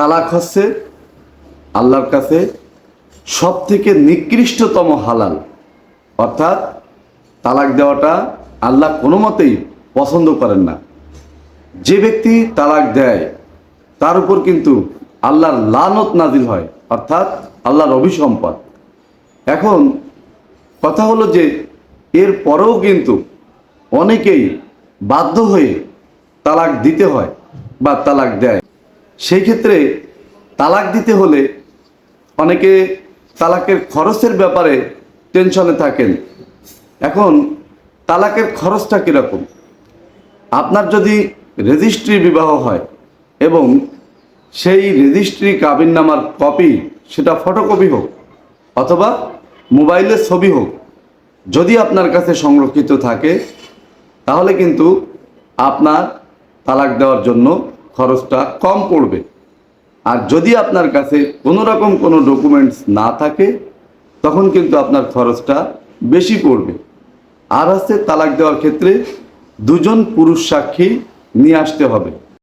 তালাক হচ্ছে আল্লাহর কাছে সব থেকে নিকৃষ্টতম হালাল। অর্থাৎ তালাক দেওয়াটা আল্লাহ কোনো মতেই পছন্দ করেন না। যে ব্যক্তি তালাক দেয়, তার উপর কিন্তু আল্লাহর লানত নাজিল হয়, অর্থাৎ আল্লাহর অভিসম্পদ। এখন কথা হলো যে, এর পরেও কিন্তু অনেকেই বাধ্য হয়ে তালাক দিতে হয় বা তালাক দেয়। সেই ক্ষেত্রে তালাক দিতে হলে অনেকে তালাকের খরচের ব্যাপারে টেনশনে থাকেন। এখন তালাকের খরচটা কীরকম? আপনার যদি রেজিস্ট্রি বিবাহ হয় এবং সেই রেজিস্ট্রি কাবিননামার কপি সেটা ফটোকপি হোক অথবা মোবাইলের ছবি হোক, যদি আপনার কাছে সংরক্ষিত থাকে, তাহলে কিন্তু আপনার তালাক দেওয়ার জন্য খরচটা কম পড়বে। আর যদি আপনার কাছে কোনো রকম কোনো ডকুমেন্টস না থাকে, তখন কিন্তু আপনার খরচটা বেশি পড়বে। আর আছে তালাক দেওয়ার ক্ষেত্রে দুজন পুরুষ সাক্ষী নিয়ে আসতে হবে।